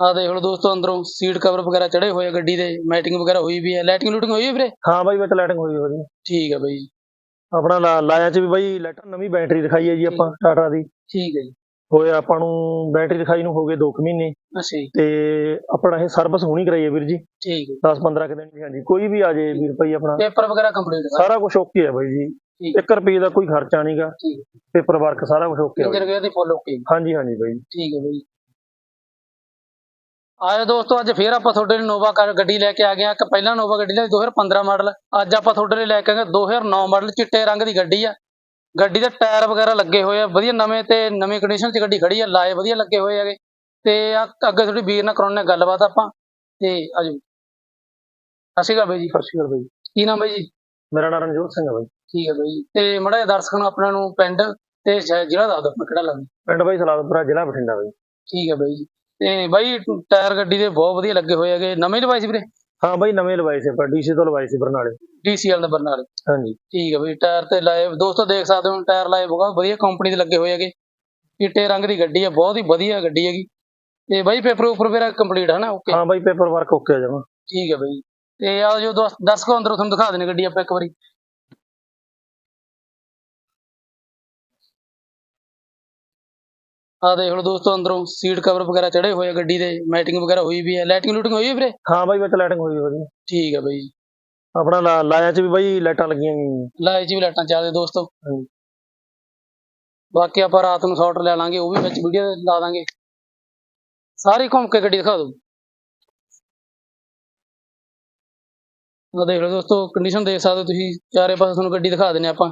ਆ ਦੇਖ ਲਓ ਦੋਸਤੋ ਅੰਦਰੋਂ ਸੀਟ ਕਵਰ ਵਗੈਰਾ ਚੜੇ ਹੋਏ ਆ ਗੱਡੀ ਦੇ ਮੈਟਿੰਗ ਵਗੈਰਾ ਹੋਈ ਵੀ ਹੈ ਲਾਈਟਿੰਗ ਲੂਟਿੰਗ ਹੋਈ ਹੈ ਵੀਰੇ? ਹਾਂ ਬਾਈ ਵਿੱਚ ਲਾਈਟਿੰਗ ਹੋਈ ਹੋਈ ਠੀਕ ਹੈ ਬਾਈ ਆਪਣਾ ਲਾ- ਲਾਇਆ ਚ ਵੀ ਬਾਈ ਲੈਟਰ ਨਵੀਂ ਬੈਟਰੀ ਦਿਖਾਈ ਹੈ ਜੀ ਆਪਾਂ ਟਾਟਾ ਦੀ। ਠੀਕ ਹੈ ਜੀ। ਹੋਇਆ ਆਪਾਂ ਨੂੰ ਬੈਟਰੀ ਦਿਖਾਈ ਨੂੰ ਹੋ ਗਏ 2 ਮਹੀਨੇ। ਅੱਛਾ ਜੀ। ਤੇ ਆਪਣਾ ਇਹ ਸਰਵਿਸ ਹੋਣੀ ਕਰਾਈ ਹੈ ਵੀਰ ਜੀ। ਠੀਕ ਹੈ 10 15 ਕੁ ਦਿਨ ਦੀ ਹਾਂਜੀ। ਕੋਈ ਵੀ ਆ ਜੇ ਵੀਰ ਭਾਈ ਆਪਣਾ। ਪੇਪਰ ਵਗੈਰਾ ਕੰਪਲੀਟ ਸਾਰਾ ਕੁਝ ਓਕੇ ਹੈ ਬਾਈ ਜੀ। ਠੀਕ 1 ਰੁਪਏ ਦਾ ਕੋਈ ਖਰਚਾ ਨਹੀਂਗਾ ਠੀਕ ਪੇਪਰ ਵਰਕ ਸਾਰਾ ਕੁਝ ਓਕੇ ਹੈ ਇੰਜਨ ਬਾਈ। ਗੇਅਰ ਦੀ ਫੁੱਲ ਓਕੇ ਹਾਂਜੀ ਹਾਂਜੀ ਬਾਈ ਠੀਕ ਹੈ ਬਾਈ ਆਏ ਦੋਸਤੋ ਅੱਜ ਫੇਰ ਆਪਾਂ ਤੁਹਾਡੇ ਲਈ ਨੋਵਾ ਕਾਰ ਗੱਡੀ ਲੈ ਕੇ ਆ ਗਏ ਆ ਇੱਕ ਪਹਿਲਾਂ ਨੋਵਾ ਗੱਡੀ ਲਈ 2015 ਮਾਡਲ। ਅੱਜ ਆਪਾਂ ਤੁਹਾਡੇ ਲਈ ਲੈ ਕੇ ਆਏ 2009 ਮਾਡਲ ਚਿੱਟੇ ਰੰਗ ਦੀ ਗੱਡੀ ਆ। ਗੱਡੀ ਦੇ ਟਾਇਰ ਵਗੈਰਾ ਲੱਗੇ ਹੋਏ ਆ ਵਧੀਆ ਨਵੇਂ ਤੇ ਨਵੀਂ ਕੰਡੀਸ਼ਨ 'ਚ ਗੱਡੀ ਖੜੀ ਆ ਲਾਏ ਵਧੀਆ ਲੱਗੇ ਹੋਏ ਹੈਗੇ। ਤੇ ਆ ਅੱਗੇ ਤੁਹਾਡੀ ਵੀਰ ਨਾਲ ਕਰਾਉਣੇ ਗੱਲਬਾਤ ਆਪਾਂ। ਤੇ ਆਜੋ ਸ਼੍ਰੀ ਅਕਾਲ ਬਾਈ ਜੀ। ਸ਼੍ਰੀ ਅਕਾਲ ਬਾਈ ਕੀ ਨਾਮ ਬਾਈ ਜੀ? ਮੇਰਾ ਨਾਮ ਰਣਜੋਤ ਸਿੰਘ ਹੈ ਬਾਈ। ਠੀਕ ਹੈ ਬਾਈ ਤੇ ਮੜਾ ਦਰਸ਼ਕਾਂ ਨੂੰ ਆਪਣਾ ਨੂੰ ਪਿੰਡ ਤੇ ਜ਼ਿਲ੍ਹਾ ਦੱਸ ਦਿਓ ਕਿਹੜਾ ਲੱਗਦਾ। ਪਿੰਡ ਬਾਈ ਸਲਾਦਪੁਰਾ ਜ਼ਿਲ੍ਹਾ ਬਠਿੰਡਾ ਬਾਈ। ਠੀਕ ਹੈ ਬਾਈ ਜੀ। ਤੇ ਬਾਈ ਟਾਇਰ ਗੱਡੀ ਦੇ ਬਹੁਤ ਵਧੀਆ ਲੱਗੇ ਹੋਏ ਹੈਗੇ। ਨਵੇਂ ਲਵਾਏ ਸੀ ਵੀਰੇ? ਹਾਂ ਬਾਈ ਨਵੇਂ ਲਵਾਏ ਸੀ ਆਪਾਂ ਡੀਸੀ ਤੋਂ ਲਵਾਏ ਸੀ ਬਰਨਾਲੇ। ਡੀਸੀਐਲ ਦੇ ਬਰਨਾਲੇ ਹਾਂਜੀ। ਠੀਕ ਹੈ ਬਈ ਟਾਇਰ ਤੇ ਲਾਏ ਦੋਸਤੋ ਦੇਖ ਸਕਦੇ ਹੋ ਟਾਇਰ ਲਾਏ ਬਹੁਤ ਵਧੀਆ ਕੰਪਨੀ ਦੇ ਲੱਗੇ ਹੋਏ ਹੈਗੇ। ਚਿੱਟੇ ਰੰਗ ਦੀ ਗੱਡੀ ਹੈ ਬਹੁਤ ਹੀ ਵਧੀਆ ਗੱਡੀ ਹੈਗੀ। ਤੇ ਬਾਈ ਪੇਪਰ ਉੱਪਰ ਮੇਰਾ ਕੰਪਲੀਟ ਹੈ ਨਾ ਓਕੇ ਹਾਂ ਬਾਈ ਪੇਪਰ ਵਰਕ ਓਕੇ ਆ ਜਾਵਾ ਠੀਕ ਹੈ ਬਾਈ। ਤੇ ਆ ਜੋ ਦੋਸਤ ਦਰਸ਼ਕੋ ਅੰਦਰੋਂ ਤੁਹਾਨੂੰ ਦਿਖਾ ਦੇਣੀ ਗੱਡੀ ਆਪਾਂ ਇੱਕ ਵਾਰੀ। ਆ ਦੇਖ ਲਓ ਦੋਸਤੋ ਅੰਦਰੋਂ ਸੀਟ ਕਵਰ ਵਗੈਰਾ ਚੜੇ ਹੋਏ ਆ ਗੱਡੀ ਦੇ ਮੈਟਿੰਗ ਵਗੈਰਾ ਹੋਈ ਵੀ ਹੈ। ਲਾਈਟਿੰਗ ਲੂਟਿੰਗ ਹੋਈ ਹੈ ਵੀਰੇ? ਹਾਂ ਬਾਈ ਵਿੱਚ ਲਾਈਟਿੰਗ ਹੋਈ ਹੋਈ ਠੀਕ ਹੈ ਬਾਈ। ਆਪਣਾ ਲਾ- ਲਾਇਆ ਚ ਵੀ ਬਾਈ ਲਾਈਟਾਂ ਲੱਗੀਆਂ ਗਈਆਂ ਲਾਏ ਜੀ ਵੀ ਲਾਈਟਾਂ ਚੱਲਦੇ ਦੋਸਤੋ। ਹਾਂਜੀ। ਬਾਕੀ ਆਪਾਂ ਰਾਤ ਨੂੰ ਸ਼ਾਟ ਲੈ ਲਾਂਗੇ ਉਹ ਵੀ ਵਿੱਚ ਵੀਡੀਓ ਲਾ ਦਾਂਗੇ। ਸਾਰੀ ਘੁੰਮ ਕੇ ਗੱਡੀ ਦਿਖਾ ਦਿਓ। ਆ ਦੇਖ ਲਓ ਦੋਸਤੋ ਕੰਡੀਸ਼ਨ ਦੇਖ ਸਕਦੇ ਹੋ ਤੁਸੀਂ। ਚਾਰੇ ਪਾਸੇ ਤੁਹਾਨੂੰ ਗੱਡੀ ਦਿਖਾ ਦਿੰਨੇ ਆਪਾਂ।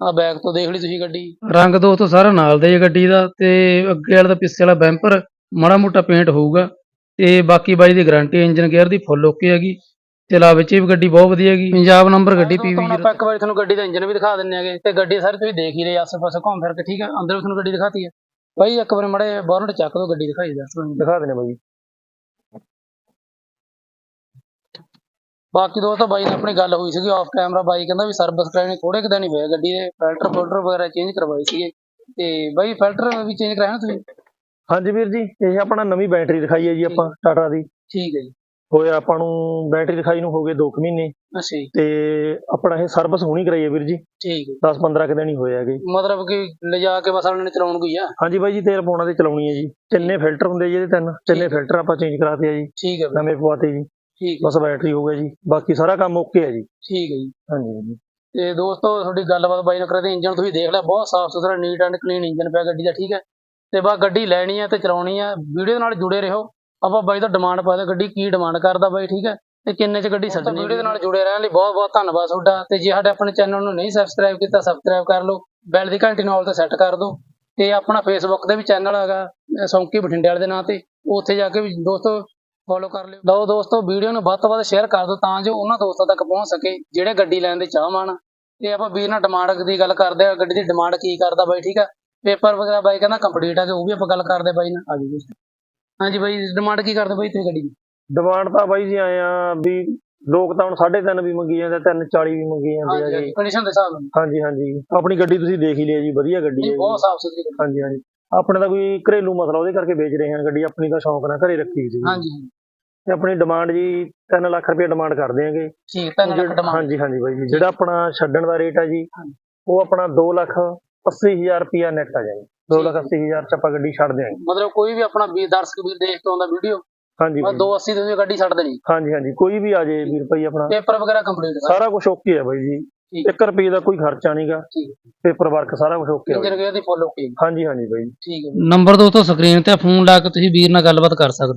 ਆ ਬੈਕ ਤੋਂ ਦੇਖ ਲਈ ਤੁਸੀਂ ਗੱਡੀ? ਰੰਗ ਦੋਸਤੋ ਸਾਰਾ ਨਾਲ ਦਾ ਹੀ ਹੈ ਗੱਡੀ ਦਾ ਤੇ ਅੱਗੇ ਵਾਲਾ ਦਾ ਪਿੱਛੇ ਵਾਲਾ ਬੈਂਪਰ ਮਾੜਾ ਮੋਟਾ ਪੇਂਟ ਹੋਊਗਾ ਤੇ ਬਾਕੀ ਬਾਈ ਦੀ ਗਾਰੰਟੀ ਇੰਜਨ ਗੇਅਰ ਦੀ ਫੁੱਲ ਓਕੇ ਹੈਗੀ ਤੇ ਲਾ ਵਿੱਚ ਵੀ ਗੱਡੀ ਬਹੁਤ ਵਧੀਆ ਹੈਗੀ। ਪੰਜਾਬ ਨੰਬਰ ਗੱਡੀ ਪੀਵੀ ਆਪਾਂ ਇੱਕ ਵਾਰੀ ਤੁਹਾਨੂੰ ਗੱਡੀ ਦਾ ਇੰਜਨ ਵੀ ਦਿਖਾ ਦਿੰਨੇ ਆਗੇ ਤੇ ਗੱਡੀ ਸਾਰੀ ਤੁਸੀਂ ਦੇਖ ਹੀ ਰਹੇ ਆਸੇ ਪਾਸੇ ਘੁੰਮ ਫਿਰ ਕੇ ਠੀਕ ਹੈ? ਅੰਦਰ ਵੀ ਤੁਹਾਨੂੰ ਗੱਡੀ ਦਿਖਾਤੀ ਹੈ। ਬਾਈ ਇੱਕ ਵਾਰੀ ਮੜੇ ਬੋਰਨਟ ਚੱਕ ਦੋ ਗੱਡੀ ਦਿਖਾਈ ਦੱਸ ਦਿਖਾ ਦੇਣੇ ਬਾਈ। ਬਾਕੀ ਦੋਸਤੋ ਬਾਈ ਨਾਲ ਆਪਣੀ ਗੱਲ ਹੋਈ ਸੀਗੀ ਆਫ ਕੈਮਰਾ ਬਾਈ ਕਹਿੰਦਾ ਵੀ ਸਰਵਿਸ ਕਰਾਣੀ ਥੋੜੇ ਕੁ ਦਿਨ ਹੀ ਹੋਏ ਆ ਗੱਡੀ ਦੇ ਫਿਲਟਰ ਫਿਲਟਰ ਵਗੈਰਾ ਚੇਂਜ ਕਰਵਾਏ ਸੀਗੇ। ਤੇ ਬਾਈ ਫਿਲਟਰ ਵੀ ਚੇਂਜ ਕਰਾਇਆ ਨਾ ਤੁਸੀਂ? ਹਾਂਜੀ ਵੀਰ ਜੀ ਇਹ ਆਪਣਾ ਨਵੀਂ ਬੈਟਰੀ ਦਿਖਾਈ ਹੈ ਜੀ ਆਪਾਂ ਟਾਟਾ ਦੀ। ਠੀਕ ਹੈ ਜੀ। ਹੋਇਆ ਆਪਾਂ ਨੂੰ ਬੈਟਰੀ ਦਿਖਾਈ ਨੂੰ ਹੋ ਗਏ 2 ਮਹੀਨੇ। ਅੱਛਾ ਜੀ। ਤੇ ਆਪਣਾ ਇਹ ਸਰਵਿਸ ਹੋਣੀ ਕਰਾਈ ਹੈ ਵੀਰ ਜੀ। ਠੀਕ ਹੈ 10 15 ਕੁ ਦਿਨ ਹੀ ਹੋਏ ਹੈਗੇ। ਮਤਲਬ ਕਿ ਲਿਜਾ ਕੇ ਬਸ ਉਹਨਾਂ ਨੇ ਚਲਾਉਣ ਗਈ ਆ? ਹਾਂਜੀ ਬਾਈ ਜੀ ਤੇਲ ਪਾਉਣਾ ਤੇ ਚਲਾਉਣੀ ਹੈ ਜੀ। ਤਿੰਨੇ ਫਿਲਟਰ ਹੁੰਦੇ ਜੀ ਇਹਦੇ ਤਿੰਨ। ਤਿੰਨੇ ਫਿਲਟਰ ਆਪਾਂ ਚੇਂਜ ਕਰਾਤੇ ਆ ਜੀ। ਠੀਕ ਹੈ ਨਵੇਂ ਪਵਾਤੇ ਜੀ। ਠੀਕ ਹੈ ਬਸ ਬੈਟਰੀ ਹੋ ਗਿਆ ਜੀ। ਬਾਕੀ ਸਾਰਾ ਕੰਮ ਓਕੇ ਹੈ ਜੀ। ਠੀਕ ਹੈ ਜੀ। ਹਾਂਜੀ ਹਾਂਜੀ। ਤੇ ਦੋਸਤੋ ਤੁਹਾਡੀ ਗੱਲਬਾਤ ਬਾਈ ਨਾਲ ਕਰਦੇ ਇੰਜਨ ਤੁਸੀਂ ਦੇਖ ਲਿਆ ਬਹੁਤ ਸਾਫ਼ ਸੁਥਰਾ ਨੀਟ ਐਂਡ ਕਲੀਨ ਇੰਜਨ ਪਿਆ ਗੱਡੀ ਦਾ ਠੀਕ ਹੈ। ਤੇ ਬਾ ਗੱਡੀ ਲੈਣੀ ਹੈ ਤੇ ਚਲਾਉਣੀ ਹੈ। ਵੀਡੀਓ ਨਾਲ ਜੁੜੇ ਰਹੋ। ਆਪਾਂ ਬਾਈ ਦਾ ਡਿਮਾਂਡ ਪਾ ਦੇ ਗੱਡੀ ਕੀ ਡਿਮਾਂਡ ਕਰਦਾ ਬਾਈ ਠੀਕ ਹੈ। ਤੇ ਕਿੰਨੇ ਚ ਗੱਡੀ ਛੱਡਣੀ ਵੀਡੀਓ ਦੇ ਨਾਲ ਜੁੜੇ ਰਹਿਣ ਲਈ ਬਹੁਤ ਬਹੁਤ ਧੰਨਵਾਦ ਤੁਹਾਡਾ। ਤੇ ਜੇ ਸਾਡੇ ਆਪਣੇ ਚੈਨਲ ਨੂੰ ਨਹੀਂ ਸਬਸਕ੍ਰਾਈਬ ਕੀਤਾ ਸਬਸਕ੍ਰਾਈਬ ਕਰ ਲਓ। ਬੈਲ ਦੀ ਘੰਟੀ ਨਾਲ ਤੇ ਸੈੱਟ ਕਰ ਦਿਓ। ਤੇ ਆਪਣਾ ਫੇਸਬੁੱਕ ਤੇ ਵੀ ਚੈਨਲ ਹੈਗਾ ਸੌਂਕੀ ਬਠਿੰਡੇ ਵਾਲੇ ਦੇ ਨਾਂ ਤੇ। ਉੱਥੇ ਜਾ ਕੇ ਵੀ ਦੋਸਤੋ ਫੋਲੋ ਕਰ ਲਿਓ। ਲਓ ਦੋਸਤੋ ਵੀਡੀਓ ਨੂੰ ਵੱਧ ਤੋਂ ਵੱਧ ਸ਼ੇਅਰ ਕਰ ਦਿਓ ਤਾਂ ਜੋ ਉਹਨਾਂ ਦੋਸਤਾਂ ਤੱਕ ਪਹੁੰਚ ਸਕੇ ਜਿਹੜੇ ਗੱਡੀ ਲੈਣ ਦੇ ਚਾਹਵਾਨ। ਤੇ ਆਪਾਂ ਵੀਰ ਨਾਲ ਡਿਮਾਂਡ ਦੀ ਗੱਲ ਕਰਦੇ ਆ ਗੱਡੀ ਦੀ ਡਿਮਾਂਡ ਕੀ ਕਰਦਾ ਬਾਈ ਠੀਕ ਆ? ਪੇਪਰ ਵਗੈਰਾ ਬਾਈ ਕਹਿੰਦਾ ਕੰਪਲੀਟ ਆ ਤੇ ਉਹ ਵੀ ਆਪਾਂ ਗੱਲ ਕਰਦੇ ਬਾਈ ਨਾਲ। ਆ ਜੀ ਹਾਂਜੀ ਬਾਈ ਡਿਮਾਂਡ ਕੀ ਕਰਦੇ ਬਾਈ ਤੁਸੀਂ ਗੱਡੀ ਦੀ? ਡਿਮਾਂਡ ਤਾਂ ਬਾਈ ਜੀ ਆਏ ਆ ਵੀ ਲੋਕ ਤਾਂ ਹੁਣ 3.5 ਵੀ ਮੰਗੀ ਜਾਂਦੇ 340 ਵੀ ਮੰਗੀ ਜਾਂਦੇ ਆ ਜੀ ਕੰਡੀਸ਼ਨ ਦੇ ਹਿਸਾਬ ਨਾਲ। ਹਾਂਜੀ ਹਾਂਜੀ। ਆਪਣੀ ਗੱਡੀ ਤੁਸੀਂ ਦੇਖ ਹੀ ਲਿਆ ਜੀ ਵਧੀਆ ਗੱਡੀ ਹੈ ਬਹੁਤ ਸਾਫ਼ ਸੁਥਰੀ ਗੱਡੀ। ਹਾਂਜੀ ਹਾਂਜੀ। ਆਪਣੇ ਤਾਂ ਕੋਈ ਘਰੇਲੂ ਮਸਲਾ ਉਹਦੇ ਕਰਕੇ ਵੇਚ ਰਹੇ ਹਾਂ ਗੱਡੀ ਆਪਣੀ ਤਾਂ ਸ਼ੌਂਕ ਨਾਲ ਘਰੇ ਰੱਖੀ ਸੀ। ਹਾਂਜੀ। ਤੇ ਆਪਣੀ ਡਿਮਾਂਡ ਜੀ 3 ਲੱਖ ਰੁਪਏ ਡਿਮਾਂਡ ਕਰਦੇ ਆਂਗੇ ਠੀਕ ਤਾਂ ਲੱਖ ਡਿਮਾਂਡ ਹਾਂਜੀ ਹਾਂਜੀ ਬਾਈ ਜੀ। ਜਿਹੜਾ ਆਪਣਾ ਛੱਡਣ ਦਾ ਰੇਟ ਆ ਜੀ। ਉਹ ਆਪਣਾ 2 ਲੱਖ 80000 ਰੁਪਿਆ ਨੈਟ ਆ ਜਾਏਗਾ 2 ਲੱਖ 80000 ਚ ਆਪਾਂ ਗੱਡੀ ਛੱਡ ਦਿਆਂਗੇ। ਮਤਲਬ ਕੋਈ ਵੀ ਆਪਣਾ ਵੀਰ ਦਰਸ਼ਕ ਵੀਰ ਦੇਖ ਕੇ ਆਉਂਦਾ ਵੀਡੀਓ ਹਾਂਜੀ ਮੈਂ ਬਾਈ। 280 ਤੁਸੀਂ ਗੱਡੀ ਛੱਡ ਦੇਣੀ। ਹਾਂਜੀ ਹਾਂਜੀ ਕੋਈ ਵੀ ਆ ਜਾਏ ਵੀਰ ਭਾਈ ਆਪਣਾ। ਪੇਪਰ ਵਗੈਰਾ ਕੰਪਲੀਟ ਸਾਰਾ ਕੁਝ ਓਕੇ ਹੈ ਬਾਈ ਜੀ। ਠੀਕ 1 ਰੁਪਏ ਦਾ ਕੋਈ ਖਰਚਾ ਨਹੀਂਗਾ ਠੀਕ ਪੇਪਰ ਵਰਕ ਸਾਰਾ ਕੁਝ ਓਕੇ ਹੈ ਗੇਅਰ ਦੀ ਫੁੱਲ ਓਕੇ ਹਾਂਜੀ ਹਾਂਜੀ ਬਾਈ ਠੀਕ ਹੈ ਨੰਬਰ ਦੋਸਤੋ ਸਕਰੀਨ ਤੇ ਫੋਨ ਲਾ ਕੇ ਤੁਸੀਂ ਵੀਰ ਨਾਲ ਗੱਲਬਾਤ ਕਰ ਸਕਦੇ